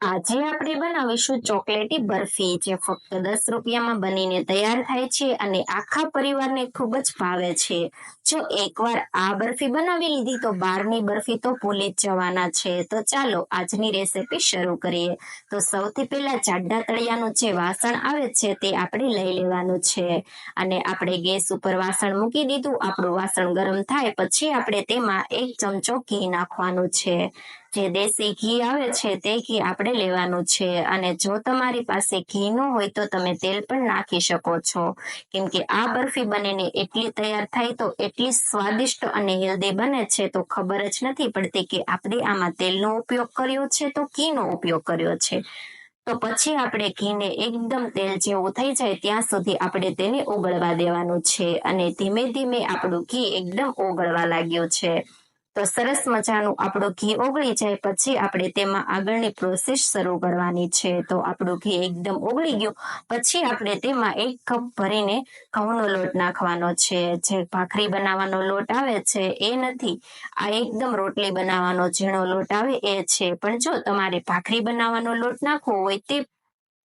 આજે આપણે બનાવીશું ચોકલેટી બરફી, જે ફક્ત દસ રૂપિયામાં બનીને તૈયાર થાય છે અને આખા પરિવારને ખૂબ જ ભાવે છે. જો એકવાર આ બરફી બનાવી લીધી, તો બહારની બરફી તો ભૂલી જ જવાના છે. તો ચાલો આજની રેસીપી શરૂ કરીએ. તો સૌથી પહેલા જાડા તળિયાનું જે વાસણ આવે છે, તે આપણે લઈ લેવાનું છે. અને આપણે ગેસ ઉપર વાસણ મૂકી દીધું. આપણું વાસણ ગરમ થાય પછી આપણે તેમાં એક ચમચો ઘી નાખવાનું છે. જે દેશી ઘી આવે છે તે ઘી આપણે લેવાનું છે. અને જો તમારી પાસે ઘી ન હોય તો તમે તેલ પણ નાખી શકો છો. કેમ કે આ બરફી બનીને એટલી તૈયાર થાય તો એટલી સ્વાદિષ્ટ અને હેલ્ધી બને છે તો ખબર જ નથી પડતી કે આપણે આમાં તેલનો ઉપયોગ કર્યો છે તો ઘીનો ઉપયોગ કર્યો છે. તો પછી આપણે ઘીને એકદમ તેલ જેવું થઈ જાય ત્યાં સુધી આપણે તેને ઓગળવા દેવાનું છે. અને ધીમે ધીમે આપણું ઘી એકદમ ઓગળવા લાગ્યું છે. તો સરસ મજાનું આપણું ઘી ઓગળી જાય પછી આપણે તેમાં આગળની પ્રોસેસ શરૂ કરવાની છે. તો આપણું ઘી એકદમ ઓગળી ગયું પછી આપણે તેમાં એક કપ ભરીને ઘઉંનો લોટ નાખવાનો છે. જે ભાખરી બનાવવાનો લોટ આવે છે એ નથી. આ એકદમ રોટલી બનાવવાનો ઝીણો લોટ આવે એ છે. પણ જો તમારે ભાખરી બનાવવાનો લોટ નાખવો હોય તે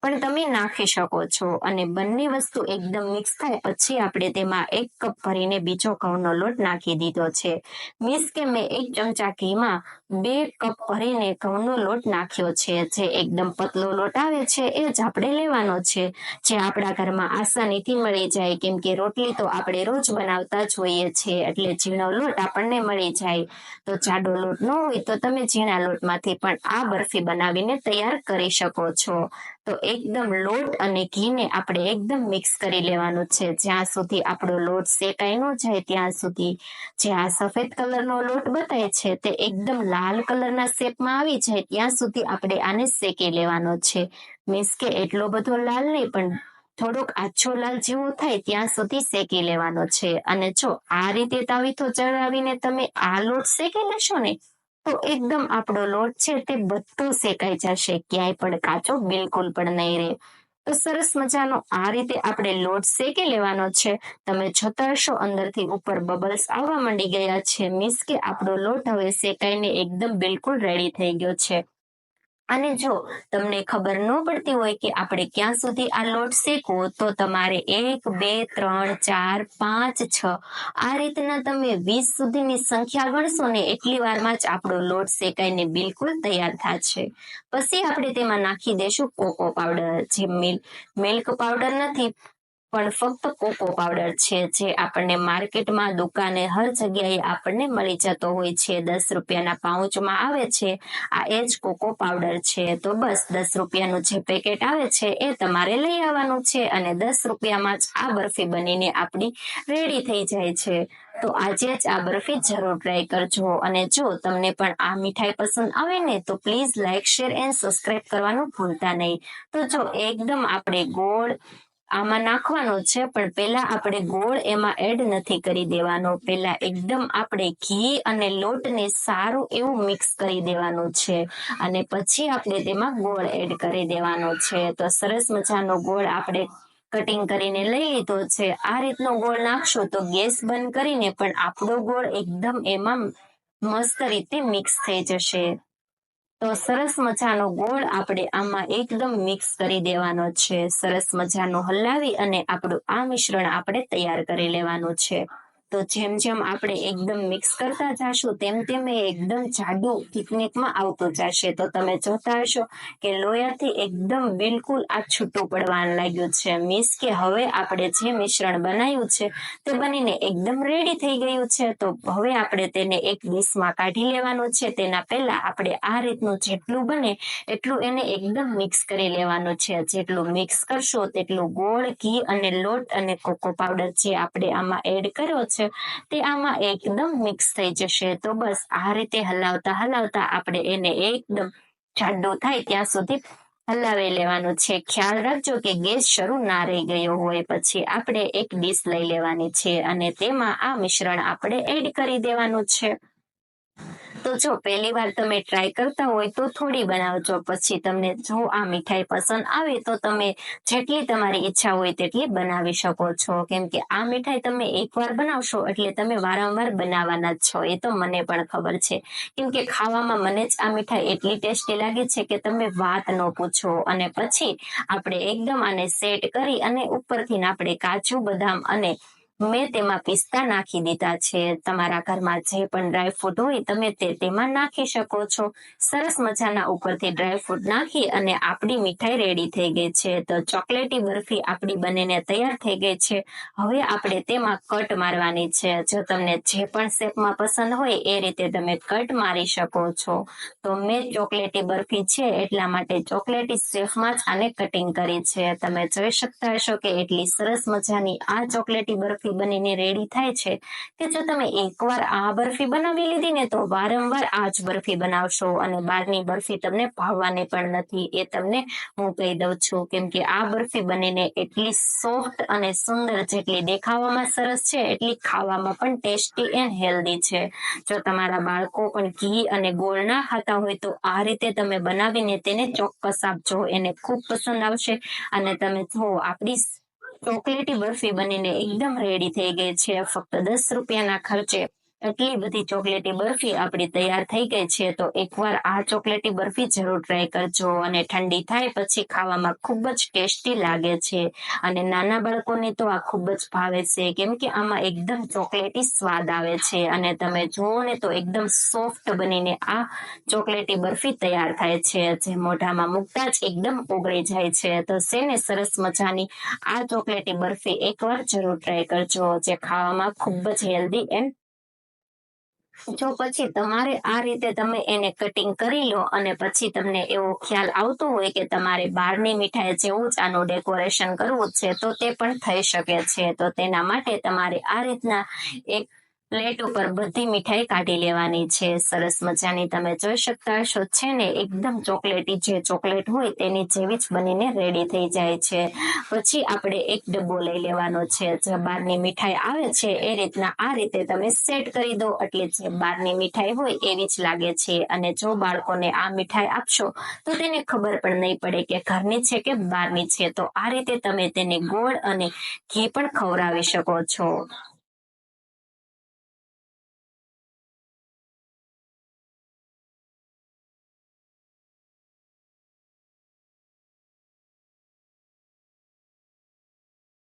પણ તમે નાખી શકો છો અને બંને વસ્તુ એકદમ મિક્સ થાય પછી આપણે તેમાં એક કપ ભરીને બીજો ઘઉંનો લોટ નાખી દીધો છે. મીન્સ કે મેં એક ચમચા ઘીમાં બે કપ ભરીને ઘઉંનો લોટ નાખ્યો છે. જે એકદમ પતલો લોટ આવે છે એ જ આપણે લેવાનો છે. જે આપણા ઘરમાં આસાનીથી મળી જાય. કેમ કે રોટલી તો આપણે રોજ બનાવતા જ હોઈએ છીએ. એટલે ઝીણો લોટ આપણને મળી જાય. તો જાડો લોટ ન હોય તો તમે ઝીણા લોટમાંથી પણ આ બરફી બનાવીને તૈયાર કરી શકો છો. તો એકદમ લોટ અને ઘીને આપણે એકદમ મિક્સ કરી લેવાનું છે. જ્યાં સુધી આપણો લોટ શેકાઈ ન જાય, ત્યાં સુધી જે આ સફેદ કલરનો લોટ બતાય છે, તે એકદમ લાલ કલરના શેપમાં આવી જાય, ત્યાં સુધી આપણે આને શેકી લેવાનો છે. મીન્સ કે એટલો બધો લાલ નહીં, પણ થોડોક આછો લાલ જેવો થાય, ત્યાં સુધી શેકી લેવાનો છે. અને જો આ રીતે તાવીથો ચડાવીને તમે આ લોટ શેકી લેશો ને તો એકદમ આપણો લોટ છે તે બધો શેકાઈ જશે, ક્યાંય પણ કાચો બિલકુલ પણ નહીં રહે. તો સરસ મજાનો આ રીતે આપણે લોટ શેકી લેવાનો છે. તમે જોતા અંદરથી ઉપર બબલ્સ આવવા માંડી ગયા છે? મીન્સ કે આપણો લોટ હવે શેકાઈને એકદમ બિલકુલ રેડી થઈ ગયો છે. અને જો તમને ખબર ન પડતી હોય કે આપણે ક્યાં સુધી આ લોટ શેકવો, તો તમારે એક, બે, ત્રણ, ચાર, પાંચ, છ, આ રીતના તમે વીસ સુધીની સંખ્યા ગણશો ને એટલી વારમાં જ આપણો લોટ શેકાઈને બિલકુલ તૈયાર થશે. પછી આપણે તેમાં નાખી દેશું કોકો પાવડર. જે મિલ્ક પાવડર નથી પણ ફક્ત કોકો પાવડર છે જે આપણને માર્કેટમાં, દુકાને, હર જગ્યાએ આપણને મળી જતો હોય છે. દસ રૂપિયાના પાઉચમાં આવે છે. આ એ જ કોકો પાવડર છે. તો બસ, દસ રૂપિયાનું જે પેકેટ આવે છે એ તમારે લઈ આવવાનું છે અને દસ રૂપિયામાં જ આ બરફી બનીને આપણી રેડી થઈ જાય છે. તો આજે જ આ બરફી જરૂર ટ્રાય કરજો અને જો તમને પણ આ મીઠાઈ પસંદ આવે ને, તો please like share and subscribe કરવાનું ભૂલતા નહીં. તો જો, એકદમ આપણે ગોળ આમાં નાખવાનો છે, પણ પેલા આપણે ગોળ એમાં એડ નથી કરી દેવાનો. પેલા એકદમ આપણે ઘી અને લોટને સારું એવું મિક્સ કરી દેવાનું છે. અને પછી આપણે તેમાં ગોળ એડ કરી દેવાનો છે. તો સરસ મજાનો ગોળ આપણે કટિંગ કરીને લઈ લીધો છે. આ રીતનો ગોળ નાખશો તો ગેસ બંધ કરીને પણ આપણો ગોળ એકદમ એમાં મસ્ત રીતે મિક્સ થઈ જશે. તો સરસ મજાનો ગોળ આપણે આમાં એકદમ મિક્સ કરી દેવાનો છે. સરસ મજાનો હલાવી અને આપણું આ મિશ્રણ આપણે તૈયાર કરી લેવાનું છે. તો જેમ જેમ આપણે એકદમ મિક્સ કરતા જશું, તેમ તેમ એ એકદમ જાડો થિકનેકમાં આવતો જશે. તો તમે જોતા હશો કે લોયાથી એકદમ બિલકુલ આ છૂટું પડવાનું લાગ્યું છે. મીન્સ કે હવે આપણે જે મિશ્રણ બનાવ્યું છે, તે બનીને એકદમ રેડી થઈ ગયું છે. તો હવે આપણે તેને એક ડીશમાં કાઢી લેવાનું છે. તેના પહેલા આપણે આ રીતનું જેટલું બને એટલું એને એકદમ મિક્સ કરી લેવાનું છે. જેટલું મિક્સ કરશો તેટલું ગોળ, ઘી અને લોટ અને કોકો પાવડર જે આપણે આમાં એડ કર્યો છે છે. તે આમાં એકદમ મિક્સ થઈ જશે. તો બસ આ રીતે હલાવતા હલાવતા આપણે એને એકદમ જાડો થાય ત્યાં સુધી હલાવી લેવાનું છે. ખ્યાલ રાખજો કે ગેસ શરૂ ના રહી ગયો હોય પછી આપણે એક ડીશ લઈ લેવાની છે અને તેમાં આ મિશ્રણ આપણે એડ કરી દેવાનું છે. તો જો, પહેલી વાર તમે ટ્રાય કરતા હોય તો થોડી બનાવજો. પછી તમને જો આ મીઠાઈ પસંદ આવે તો તમે જેટલી તમારી ઈચ્છા હોય તેટલી બનાવી શકો છો. કેમ કે આ મીઠાઈ તમે એકવાર બનાવશો એટલે તમે વારંવાર બનાવવાના જ છો. એ તો મને પણ ખબર છે. કેમ કે ખાવામાં મને જ આ મીઠાઈ એટલી ટેસ્ટી લાગે છે કે તમે વાત ન પૂછો. અને પછી આપણે એકદમ આને સેટ કરી અને ઉપરથી આપણે કાજુ, બદામ અને મેં તેમાં પિસ્તા નાખી દીધા છે. તમારા ઘરમાં જે પણ ડ્રાયફ્રૂટ હોય તમે તે તેમાં નાખી શકો છો. સરસ મજાના ઉપરથી ડ્રાયફ્રૂટ નાખી અને આપણી મીઠાઈ રેડી થઈ ગઈ છે. તો ચોકલેટી બરફી આપણી બનીને તૈયાર થઈ ગઈ છે. હવે આપણે તેમાં કટ મારવાની છે. જો તમને જે પણ શેપમાં પસંદ હોય એ રીતે તમે કટ મારી શકો છો. તો મેં ચોકલેટી બરફી છે એટલા માટે ચોકલેટી શેપમાં જ આને કટિંગ કરી છે. તમે જોઈ શકતા હશો કે એટલી સરસ મજાની આ ચોકલેટી બરફી બરફી બનીને રેડી થાય છે. કે જો તમે એકવાર આ બરફી બનાવી લીધી ને તો વારંવાર આ જ બરફી બનાવશો અને બહારની બરફી તમને ભાવવાની પણ નથી. એ તમને હું કહી દઉં છું કેમ કે આ બરફી બનીને એટલી સોફ્ટ અને સુંદર જેટલી દેખાવામાં સરસ છે, એટલી ખાવામાં પણ ટેસ્ટી એન્ડ હેલ્ધી છે. જો તમારા બાળકો પણ ઘી અને ગોળ ના ખાતા હોય તો આ રીતે તમે બનાવીને તેને ચોક્કસ આપજો. એને ખૂબ પસંદ આવશે અને તમે જો આપણી ચોકલેટી બરફી બનીને એકદમ રેડી થઈ ગઈ છે. ફક્ત દસ રૂપિયાના ખર્ચે એટલી બધી ચોકલેટી બરફી આપણી તૈયાર થઈ ગઈ છે, તો એકવાર આ ચોકલેટી બરફી જરૂર ટ્રાય કરજો અને ઠંડી થાય પછી ખાવામાં ખૂબ જ ટેસ્ટી લાગે છે. અને નાના બાળકોને તો આ ખૂબ જ ભાવે છે, કેમ કે આમાં એકદમ ચોકલેટી સ્વાદ આવે છે અને તમે જુઓ ને તો એકદમ સોફ્ટ બનીને આ ચોકલેટી બરફી તૈયાર થાય છે, જે મોઢામાં મૂકતા જ એકદમ ઓગળી જાય છે. તો શેને સરસ મજાની આ ચોકલેટી બરફી એકવાર જરૂર ટ્રાય કરજો, જે ખાવામાં ખૂબ જ હેલ્ધી એન્ડ જો પછી તમારે આ રીતે તમે એને કટિંગ કરી લો અને પછી તમને એવો ખ્યાલ આવતો હોય કે તમારે બહારની મીઠાઈ જેવું જ આનું ડેકોરેશન કરવું છે, તો તે પણ થઈ શકે છે. તો તેના માટે તમારે આ રીતના એક પ્લેટ ઉપર બધી મીઠાઈ કાઢી લેવાની છે. સરસ મજાની તમે જોઈ શકતા હશો. છે ને, એકદમ ચોકલેટી જે ચોકલેટ હોય તેની જેવી જ બનીને રેડી થઈ જાય છે. પછી આપણે એક ડબ્બો લઈ લેવાનો છે. જે બહારની મીઠાઈ આવે છે, એ રીતના આ રીતે તમે સેટ કરી દો. એટલે જે બહારની મીઠાઈ હોય એવી જ લાગે છે. અને જો બાળકોને આ મીઠાઈ આપશો, તો તેને ખબર પણ નહીં પડે કે ઘરની છે કે બહારની છે. તો આ રીતે તમે તેને ગોળ અને ઘી પણ ખવડાવી શકો છો.